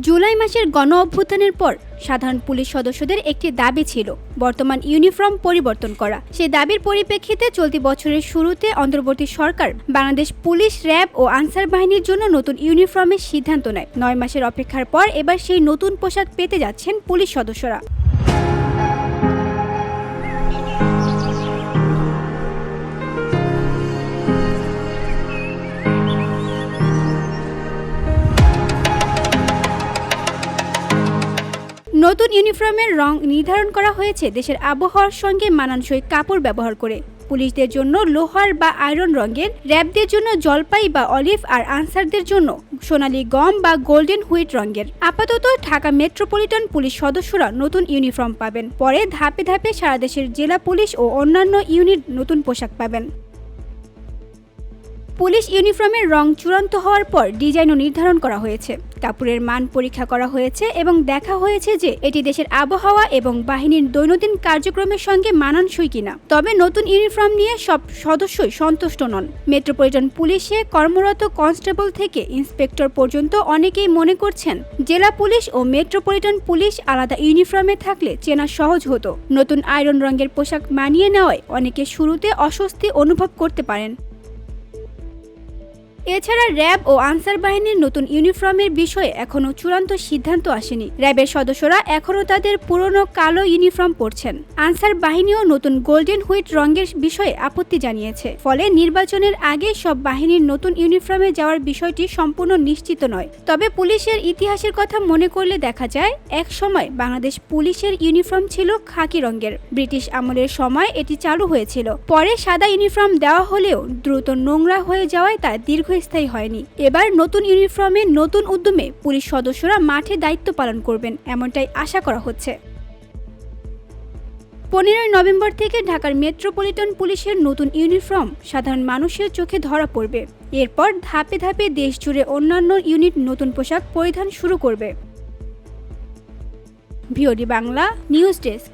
জুলাই মাসের গণ অভ্যুত্থানের পর সাধারণ পুলিশ সদস্যদের একটি দাবি ছিল, বর্তমান ইউনিফর্ম পরিবর্তন করা। সেই দাবির পরিপ্রেক্ষিতে চলতি বছরের শুরুতে অন্তর্বর্তী সরকার বাংলাদেশ পুলিশ, র্যাব ও আনসার বাহিনীর জন্য নতুন ইউনিফর্মের সিদ্ধান্ত নেয়। নয় মাসের অপেক্ষার পর এবার সেই নতুন পোশাক পেতে যাচ্ছেন পুলিশ সদস্যরা। নতুন ইউনিফর্মের রং নির্ধারণ করা হয়েছে দেশের আবহাওয়ার সঙ্গে মানানসই কাপড় ব্যবহার করে। পুলিশদের জন্য লোহার বা আয়রন রঙের, র্যাবদের জন্য জলপাই বা অলিভ আর আনসারদের জন্য সোনালি গম বা গোল্ডেন হুইট রঙের। আপাতত ঢাকা মেট্রোপলিটন পুলিশ সদস্যরা নতুন ইউনিফর্ম পাবেন। পরে ধাপে ধাপে সারা দেশের জেলা পুলিশ ও অন্যান্য ইউনিট নতুন পোশাক পাবেন। পুলিশ ইউনিফর্মের রং চূড়ান্ত হওয়ার পর ডিজাইনও নির্ধারণ করা হয়েছে। কাপড়ের মান পরীক্ষা করা হয়েছে এবং দেখা হয়েছে যে এটি দেশের আবহাওয়া এবং বাহিনীর দৈনন্দিন কার্যক্রমের সঙ্গে মানানসই কিনা। তবে নতুন ইউনিফর্ম নিয়ে সব সদস্যই সন্তুষ্ট নন। মেট্রোপলিটন পুলিশে কর্মরত কনস্টেবল থেকে ইন্সপেক্টর পর্যন্ত অনেকেই মনে করছেন, জেলা পুলিশ ও মেট্রোপলিটন পুলিশ আলাদা ইউনিফর্মে থাকলে চেনা সহজ হতো। নতুন আয়রন রঙের পোশাক মানিয়ে নেওয়ায় অনেকে শুরুতে অস্বস্তি অনুভব করতে পারেন। এছাড়া র্যাব ও আনসার বাহিনীর নতুন ইউনিফর্মের বিষয়ে এখনও চূড়ান্ত সিদ্ধান্ত আসেনি। র্যাবের সদস্যরা এখনও তাদের পুরনো কালো ইউনিফর্ম পরছেন। আনসার বাহিনীও নতুন গোল্ডেন হুইট রঙের বিষয়ে আপত্তি জানিয়েছে। ফলে নির্বাচনের আগে সব বাহিনীর নতুন ইউনিফর্মে যাওয়ার বিষয়টি সম্পূর্ণ নিশ্চিত নয়। তবে পুলিশের ইতিহাসের কথা মনে করলে দেখা যায়, এক সময় বাংলাদেশ পুলিশের ইউনিফর্ম ছিল খাকি রঙের। ব্রিটিশ আমলের সময় এটি চালু হয়েছিল। পরে সাদা ইউনিফর্ম দেওয়া হলেও দ্রুত নোংরা হয়ে যাওয়ায় তা দীর্ঘস্থায়ী হয়নি। এবার নতুন ইউনিফর্মে নতুন উদ্যমে পুলিশ সদস্যরা মাঠে দায়িত্ব পালন করবেন, এমনটাই আশা করা হচ্ছে। পনেরোই নভেম্বর থেকে ঢাকার মেট্রোপলিটন পুলিশের নতুন ইউনিফর্ম সাধারণ মানুষের চোখে ধরা পড়বে। এরপর ধাপে ধাপে দেশ জুড়ে অন্যান্য ইউনিট নতুন পোশাক পরিধান শুরু করবে। VOD Bangla, news desk.